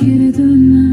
geri dönmem